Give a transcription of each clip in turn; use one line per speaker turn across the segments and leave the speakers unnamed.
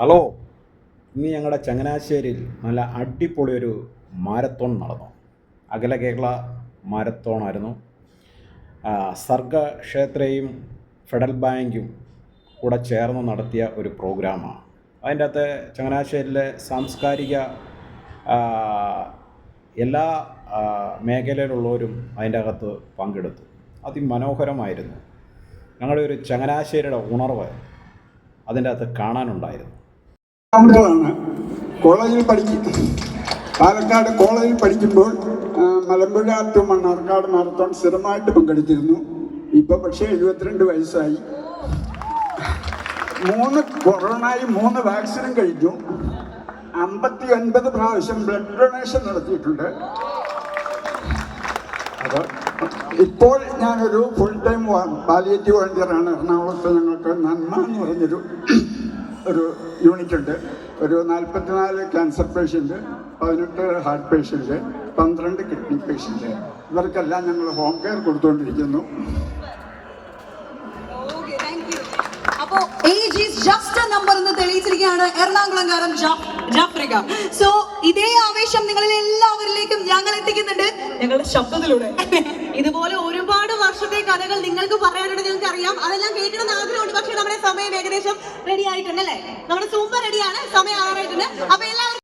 Hello ഇന്ന് ഞങ്ങളുടെ ചങ്ങനാശ്ശേരിയിൽ നല്ല അടിപൊളി ഒരു മാരത്തോൺ നടന്നു. അഖില കേരള മാരത്തോണായിരുന്നു. സർഗ ക്ഷേത്രയും ഫെഡറൽ ബാങ്കും കൂടെ ചേർന്ന് നടത്തിയ ഒരു പ്രോഗ്രാമാണ്. അതിന്റെ അകത്ത് ചങ്ങനാശ്ശേരിയിലെ സാംസ്കാരിക എല്ലാ മേഖലയിലുള്ളവരും അതിന്റെ അകത്ത് പങ്കെടുത്തു. അതിമനോഹരമായിരുന്നു. ഞങ്ങളുടെ ഒരു ചങ്ങനാശ്ശേരിയുടെ ഉണർവ് അതിന്റെ അകത്ത് കാണാനുണ്ടായിരുന്നു.
രണ്ടാമത്തതാണ്. കോളേജിൽ പഠിക്കും പാലക്കാട് കോളേജിൽ പഠിക്കുമ്പോൾ മലമ്പുഴ ടു മണ്ണാർക്കാട് മാരത്തോൺ സ്ഥിരമായിട്ട് പങ്കെടുത്തിരുന്നു. ഇപ്പൊ പക്ഷേ എഴുപത്തിരണ്ട് വയസ്സായി. മൂന്ന് കൊറോണയിൽ മൂന്ന് വാക്സിനും കഴിഞ്ഞു അമ്പത്തി ഒൻപത് പ്രാവശ്യം ബ്ലഡ് ഡൊണേഷൻ നടത്തിയിട്ടുണ്ട്. അത് ഇപ്പോൾ ഞാനൊരു ഫുൾ ടൈം പാലിയേറ്റീവ് വോളണ്ടിയറാണ് എറണാകുളത്ത് ഞങ്ങൾക്ക് നന്മ എന്ന് പറഞ്ഞൊരു ഒരു യൂണിറ്റ് ഉണ്ട്. ഒരു നാൽപ്പത്തിനാല് ക്യാൻസർ പേഷ്യന്റ് പതിനെട്ട് ഹാർട്ട് പേഷ്യന്റ് പന്ത്രണ്ട് കിഡ്നി പേഷ്യന്റ് ഇവർക്കെല്ലാം ഞങ്ങൾ ഹോം കെയർ കൊടുത്തുകൊണ്ടിരിക്കുന്നു
Okay, thank you. അപ്പോ ഏജ് ഈസ് ജസ്റ്റ് നമ്പർ എന്ന് തെളിയിച്ചിരിക്കുകയാണ്. എറണാകുളംകാരൻ ജാ- ജാഫ്രിക. സോ ഇതേ ആവേശം നിങ്ങളിൽ എല്ലാവരിലേക്കും ഞങ്ങൾ എത്തിക്കുന്നുണ്ട്. ഞങ്ങളുടെ ശബ്ദത്തിലൂടെ.
ഇതുപോലെ ഒരുപാട് വർഷത്തെ കഥകൾ നിങ്ങൾക്ക് പറയാനുണ്ട് നിങ്ങൾക്ക് അറിയാം. അതെല്ലാം കേൾക്കണം ആഗ്രഹമുണ്ട്. പക്ഷെ നമ്മുടെ സമയം ഏകദേശം റെഡി ആയിട്ടുണ്ട് അല്ലേ? നമ്മുടെ സൂപ്പർ റെഡിയാണ് സമയം ആറായിട്ടുണ്ട്. അപ്പൊ എല്ലാവരും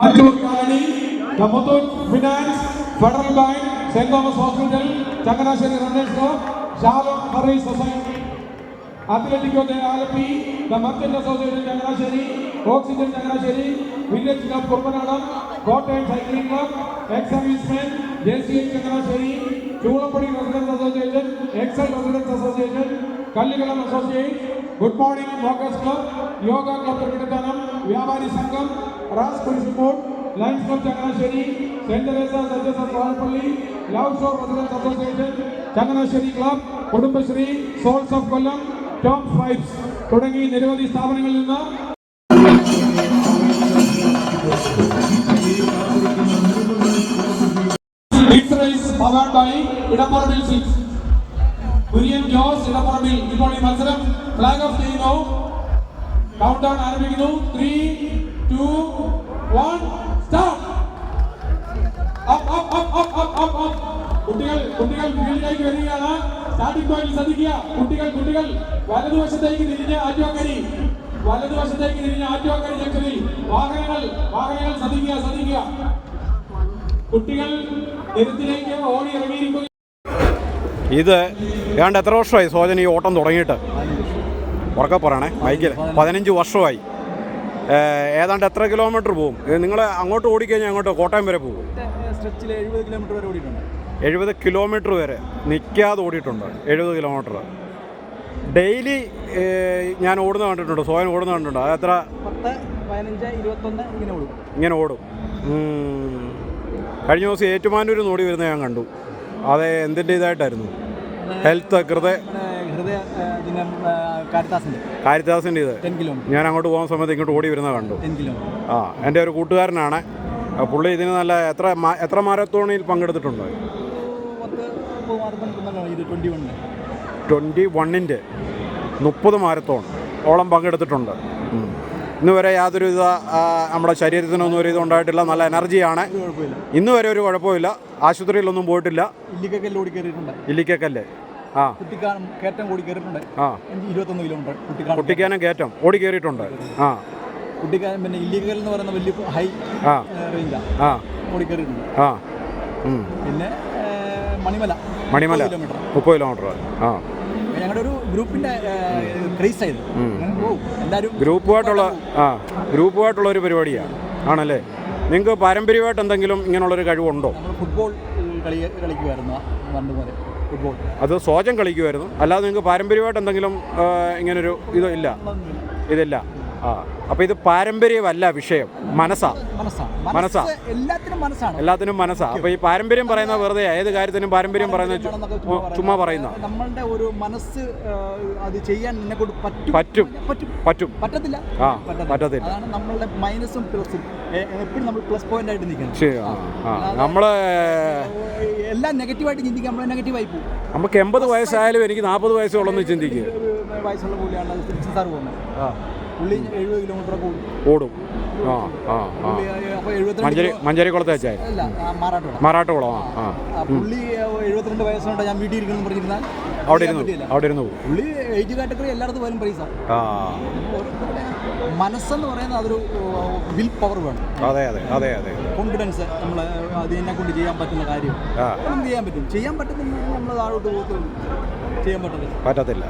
Attoor colony ദമോദൂർ finance federal bank saint Thomas hospital Changanassery runners club Shalom ഫറൈസ് society atletico Alleppey the merchant association Changanassery oxygen Changanassery village club Kurumbanadam Kottayam cycling club ex servicemen J C M Changanassery Choolappady residence association Exide residence association Kallukulam associate good morning walkers club yoga club Thiruvananthapuram Sangam, Ras Kurishipur, Lions Club Changanasheri, St. Teresa Churches of Valapalli, Love Shore Residents Association, Changanasheri Club, Kudumbashree souls of Kollam top fives തുടങ്ങി നിരവധി സ്ഥാപനങ്ങളിൽ നിന്ന് കുര്യൻ ജോസ് ഇടപ്പറമ്പിൽ ഇപ്പോൾ ഈ മത്സരം flag off ചെയ്യുന്നു count down ആരംഭിക്കുന്നു three two one start കുട്ടികൾ കുട്ടികൾ ഫീൽഡിലേക്ക് വരികയാണ്. സ്റ്റാർട്ടിംഗ് പോയിന്റ് ശ്രദ്ധിക്കുക. കുട്ടികൾ കുട്ടികൾ വലതുവശത്തേക്ക് തിരിഞ്ഞ് ആറ്റുവാക്കരി വലതുവശത്തേക്ക് തിരിഞ്ഞ് ആറ്റുവാക്കരി ജംഗ്ഷനിൽ വാഹനങ്ങൾ വാഹനങ്ങൾ ശ്രദ്ധിക്കുക ശ്രദ്ധിക്കുക. കുട്ടികൾ നിരത്തിലേക്ക് ഓടി ഇറങ്ങിയിരിക്കുക
ഇത് ഏതാണ്ട് എത്ര വർഷമായി സോജൻ ഈ ഓട്ടം തുടങ്ങിയിട്ട്? ഉറക്കെ പറയണേ. മൈക്കിൽ പതിനഞ്ച് വർഷമായി. ഏതാണ്ട് എത്ര കിലോമീറ്റർ പോകും? നിങ്ങൾ അങ്ങോട്ട് ഓടിക്കഴിഞ്ഞാൽ അങ്ങോട്ട് കോട്ടയം വരെ പോകും.
എഴുപത് കിലോമീറ്റർ വരെ
നിൽക്കാതെ ഓടിയിട്ടുണ്ട് എഴുപത് കിലോമീറ്റർ. ഡെയിലി ഞാൻ ഓടുന്ന കണ്ടിട്ടുണ്ട് സോയൻ ഓടുന്ന കണ്ടിട്ടുണ്ട്. അത് എത്ര?
പത്ത് പതിനഞ്ച് ഇരുപത്തൊന്ന് ഇങ്ങനെ ഓടും.
ഇങ്ങനെ ഓടും. ഉം. കഴിഞ്ഞ ദിവസം ഏറ്റുമാനൂർ ഓടി വരുന്നത് ഞാൻ കണ്ടു. അതെ എന്തിന്റെ ഇതായിട്ടായിരുന്നു ഹെൽത്ത് ഹൃദയ
ദിനം
കാരിത്താസിന്റെ ഇത് ഞാൻ അങ്ങോട്ട് പോകുന്ന സമയത്ത് ഇങ്ങോട്ട് ഓടി വരുന്ന കണ്ടു. ആ എന്റെ ഒരു കൂട്ടുകാരനാണ്. പുള്ളി ഇതിന് നല്ല എത്ര എത്ര മാരത്തോണിൽ പങ്കെടുത്തിട്ടുണ്ട്? ട്വന്റി വണ്ണിന്റെ മുപ്പത് മാരത്തോൺ ഓളം പങ്കെടുത്തിട്ടുണ്ട്. ഇന്ന് വരെ യാതൊരു വിധ നമ്മുടെ ശരീരത്തിനൊന്നും ഒരു ഇത് ഉണ്ടായിട്ടില്ല. നല്ല എനർജിയാണ്. ഇന്ന് വരെ ഒരു കുഴപ്പമില്ല. ആശുപത്രിയിലൊന്നും പോയിട്ടില്ല.
ഓടി കയറിയിട്ടുണ്ട്
ഇല്ലിക്കക്കല്ല്. ആ
കുട്ടിക്കാനം കയറ്റം കൂടി കയറിയിട്ടുണ്ട്. ഇരുപത്തൊന്ന് കിലോമീറ്റർ കുട്ടിക്കാനം
കുട്ടിക്കാനം കയറ്റം. ഓടി കയറിയിട്ടുണ്ട്. ആ.
കുട്ടിക്കാനം പിന്നെ ഇല്ലീഗൽ എന്ന് പറയുന്ന വലിയ ഹൈ റേഞ്ചാണ് ഓടി കയറിയിട്ടുണ്ട്.
ആ.
പിന്നെ മണിമല.
മണിമല.
കിലോമീറ്റർ.
മുപ്പത് കിലോമീറ്റർ. ആ.
ഞങ്ങളുടെ ഒരു ഗ്രൂപ്പിന്റെ ക്രേസ് ആയത് എല്ലാവരും
ഗ്രൂപ്പുമായിട്ടുള്ള ആ. ഗ്രൂപ്പുമായിട്ടുള്ള ഒരു പരിപാടിയാണ് ആണല്ലേ? നിങ്ങൾക്ക് പാരമ്പര്യമായിട്ട് എന്തെങ്കിലും ഇങ്ങനെയുള്ളൊരു കഴിവുണ്ടോ?
ഫുട്ബോൾ കളി കളിക്കുമായിരുന്നു പണ്ട് പോലെ
ഫുട്ബോൾ.
അത് സോജം കളിക്കുമായിരുന്നു. അല്ലാതെ നിങ്ങൾക്ക് പാരമ്പര്യമായിട്ട് എന്തെങ്കിലും ഇങ്ങനൊരു ഇതോ ഇല്ല? ഇതില്ല. ആ. അപ്പോൾ ഇത് പാരമ്പര്യമല്ല വിഷയം. മനസ്സാ. മനസ്സാ.
എല്ലാത്തിനും
മനസ്സാ. അപ്പോൾ ഈ പാരമ്പര്യം പറയുന്ന വെറുതെ ഏത് കാര്യത്തിനും പാരമ്പര്യം പറയുന്ന ചുമ്മാ പറയുന്ന
നമ്മളുടെ ഒരു മനസ്സ് അത് ചെയ്യാൻ എന്നെ കൊണ്ട് പറ്റും.
പറ്റും.
പറ്റും.
പറ്റും.
പറ്റത്തില്ല.
ആ, പറ്റത്തില്ല.
നമ്മളുടെ മൈനസും പ്ലസും. എപ്പോഴും നമ്മൾ പ്ലസ് പോയിന്റ് ആയിട്ട് നിൽക്കണം.
നമ്മൾ
എല്ലാം നെഗറ്റീവായിട്ട് ചിന്തിക്കാൻ നമ്മൾ നെഗറ്റീവായി പോകും.
നമുക്ക് എൺപത് വയസ്സായാലും എനിക്ക് നാൽപ്പത് വയസ്സുള്ളൊന്ന് ചിന്തിക്കുക
വയസ്സുള്ള കൃഷ്ണ സാറ് പോകുന്നത്.
ആ.
പുള്ളി എഴുപത് കിലോമീറ്റർ
ഓടും. ആ ആ ആ. മഞ്ചേരി മഞ്ചേരി കുളത്തെ വെച്ചാൽ.
ആ,
മാറാട്ടുകുളം
പുള്ളി എഴുപത്തിരണ്ട് വയസ്സുകൊണ്ട് ഞാൻ വീട്ടിൽ ഇരിക്കണം പറഞ്ഞിരുന്നാൽ
അവിടെ ഇരുന്നു അവിടെ ഇരുന്നു
പുള്ളി ഏജ് കാറ്റഗറി എല്ലായിടത്തും പോലും പ്രൈസാണ് മനസ്സെന്ന് പറയുന്നത് അതൊരു വിൽ പവർ വേണം.
അതെ അതെ അതെ അതെ.
കോൺഫിഡൻസ് നമ്മൾ അത് എന്നെ കൊണ്ട് ചെയ്യാൻ പറ്റുന്ന കാര്യം. ചെയ്യാൻ പറ്റും ചെയ്യാൻ പറ്റുന്ന നമ്മൾ താഴോട്ട് പോകത്തുള്ളൂ. ചെയ്യാൻ പറ്റത്തില്ല.
പറ്റത്തില്ല.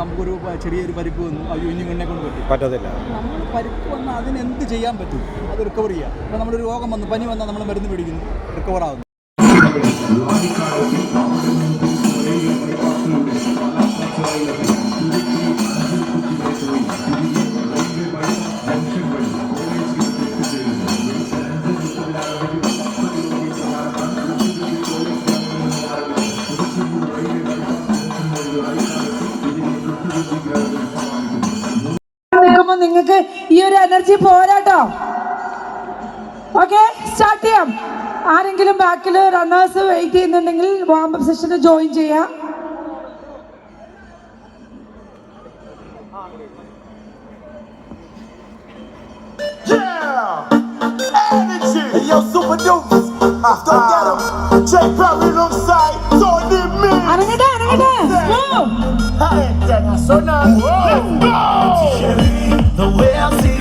നമുക്കൊരു ചെറിയൊരു പരിപ്പ് വന്നു. അയ്യോ ഇനി എന്നെ കൊണ്ട് പറ്റും.
പറ്റത്തില്ല.
നമ്മൾ പരിപ്പ് വന്നാൽ അതിന് എന്ത് ചെയ്യാൻ പറ്റും? അത് റിക്കവർ ചെയ്യാം. ഇപ്പോൾ നമ്മളൊരു രോഗം വന്നു പനി വന്നാൽ നമ്മൾ മരുന്ന് പിടിക്കുന്നു റിക്കവർ ആകുന്നു
ചെയ്യാം ആരെങ്കിലും ബാക്കിൽ റണ്ണേഴ്സ് വെയിറ്റ് ചെയ്യുന്നുണ്ടെങ്കിൽ വാം അപ്പ് സെഷന് ജോയിൻ ചെയ്യാം അനങ്ങട്ടെ Go.
Hey, international. Let's go. The way I see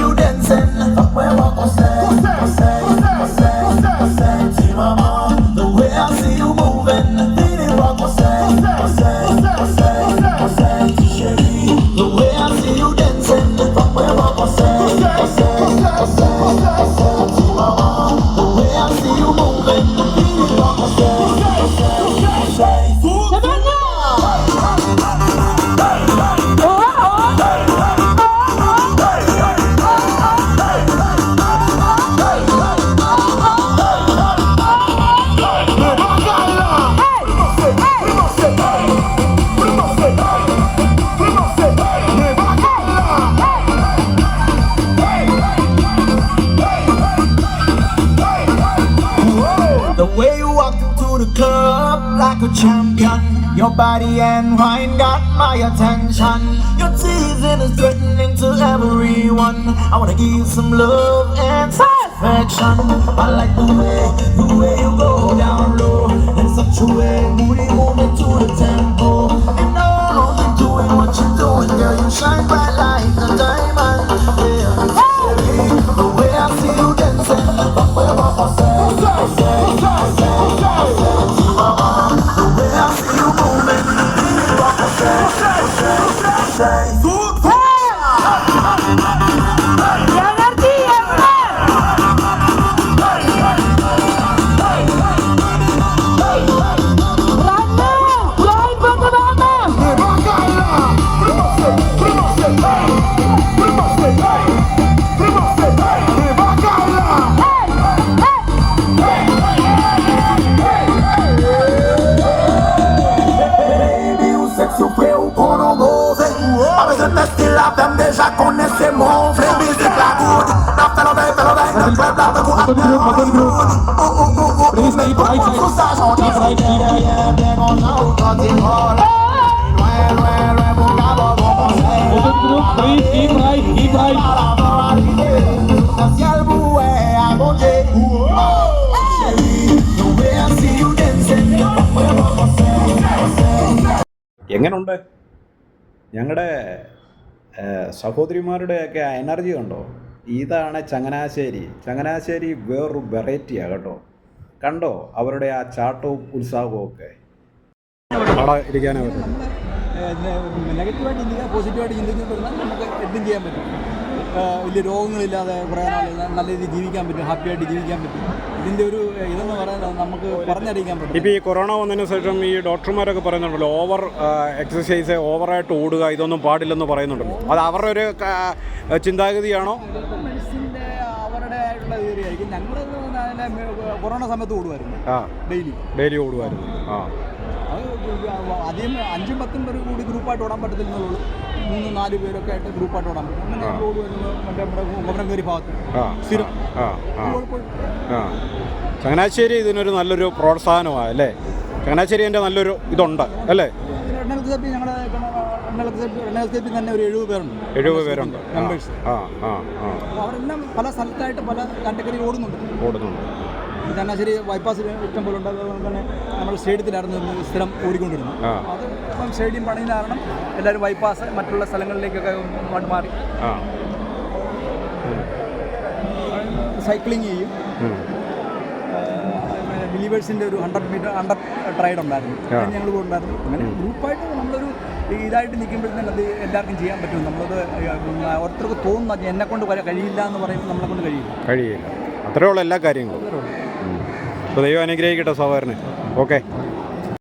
like a champion. Your body and wine got my attention. Your teasing is threatening to everyone. I wanna give you some love and satisfaction. I like the way, the way you go down low. In such a way, booty moving to the tempo. And all you doing what you're doing, girl, you shine bright like a diamond. Yeah. The way I see you dancing, where I say, say, say, say, say, club la de good,
Mother group, mother group. Please keep right side. Keep right, keep right. Mother group, please keep right, keep right.
Hacia el bue, a boche The way I see you dancing
എങ്ങനുണ്ട് ഞങ്ങളുടെ സഹോദരിമാരുടെയൊക്കെ energy ഉണ്ടോ ഇതാണ് ചങ്ങനാശ്ശേരി. ചങ്ങനാശ്ശേരി വേറൊരു വെറൈറ്റിയാണ് കേട്ടോ. കണ്ടോ? അവരുടെ ആ ചാട്ടവും ഉത്സാഹവും ഒക്കെ. അവിടെ ഇരിക്കാനേ പറ്റും.
നെഗറ്റീവായിട്ട് ചിന്തിക്കുക പോസിറ്റീവായിട്ട് ചിന്തിക്കുന്ന നമുക്ക് എന്തും ചെയ്യാൻ പറ്റും. വലിയ രോഗങ്ങളില്ലാതെ കുറേ നാൾ നല്ല രീതിയിൽ ജീവിക്കാൻ പറ്റും ഹാപ്പിയായിട്ട് ജീവിക്കാൻ പറ്റും. ഇതിന്റെ ഒരു ഇതെന്ന് പറയുന്നത് നമുക്ക് പറഞ്ഞറിയിക്കാൻ പറ്റും.
ഇപ്പോൾ ഈ കൊറോണ വന്നതിന് ശേഷം ഈ ഡോക്ടർമാരൊക്കെ പറയുന്നുണ്ടല്ലോ ഓവർ എക്സസൈസ് ഓവറായിട്ട് ഓടുക ഇതൊന്നും പാടില്ലെന്ന് പറയുന്നുണ്ടല്ലോ. അത് അവരുടെ ഒരു ചിന്താഗതിയാണോ?
ആയിരിക്കും ഞങ്ങൾ കൊറോണ സമയത്ത് ഓടുമായിരുന്നു
ആ.
ഡെയിലി.
ഡെയിലി ഓടുമായിരുന്നു ആ.
അത് അധികം അഞ്ചും പത്തും പേർ കൂടി ഗ്രൂപ്പായിട്ട് ഓടാൻ പറ്റത്തില്ലെന്നുള്ളൂ മൂന്ന് നാല് പേരൊക്കെ ആയിട്ട് ഗ്രൂപ്പായിട്ട് ഓടാൻ പറ്റും. അങ്ങനെ ഞങ്ങൾ ഓടുമായിരുന്നു മറ്റേ നമ്മുടെ കുമരംകേരി ഭാഗത്ത്. സ്ഥിരം.
ചങ്ങനാശ്ശേരി ഇതിനൊരു നല്ലൊരു പ്രോത്സാഹനമാണ് അല്ലേ? ചങ്ങനാശ്ശേരി എന്റെ നല്ലൊരു ഇതുണ്ട് അല്ലേ?
ഞങ്ങളുടെ സെപ്പി തന്നെ ഒരു എഴുപത് പേരുണ്ട്.
എഴുപത് പേരുണ്ട്.
മെമ്പേഴ്സ് അവരെല്ലാം പല സ്ഥലത്തായിട്ട് പല കാറ്റഗറി ഓടുന്നുണ്ട്.
ഓടുന്നുണ്ട്.
ചങ്ങനാശ്ശേരി ബൈപ്പാസ് ഇഷ്ടം പോലെ ഉണ്ട്. അതുപോലെ തന്നെ നമ്മൾ സ്റ്റേഡിയത്തിലായിരുന്നു സ്ഥിരം ഓടിക്കൊണ്ടിരുന്നു. അത് ഇപ്പം സ്റ്റേഡിയം പണിയുന്ന കാരണം എല്ലാവരും ബൈപ്പാസ് മറ്റുള്ള സ്ഥലങ്ങളിലേക്കൊക്കെ വണ്ട് മാറി. സൈക്ലിംഗ് ചെയ്യും. ബിലീവേഴ്സിന്റെ ഒരു ഹൺഡ്രഡ് മീറ്റർ ഹൺഡ്രഡ് ട്രൈഡ് ഉണ്ടായിരുന്നു. ഞങ്ങൾ ഉണ്ടായിരുന്നു അങ്ങനെ ഗ്രൂപ്പായിട്ട് നമ്മളൊരു ഇതായിട്ട് നിൽക്കുമ്പോഴത്തേനും അത് എല്ലാവർക്കും ചെയ്യാൻ പറ്റും. നമ്മളത് ഓരോരുത്തർക്ക് തോന്നുന്നു എന്നെ കൊണ്ട് കഴിയില്ല എന്ന് പറയുമ്പോൾ നമ്മളെ കൊണ്ട് കഴിയില്ല.
കഴിയില്ല. അത്രയുള്ള എല്ലാ കാര്യങ്ങളും. അപ്പോൾ ദൈവം അനുഗ്രഹിക്കട്ടെ സഹോദരന്. ഓക്കെ.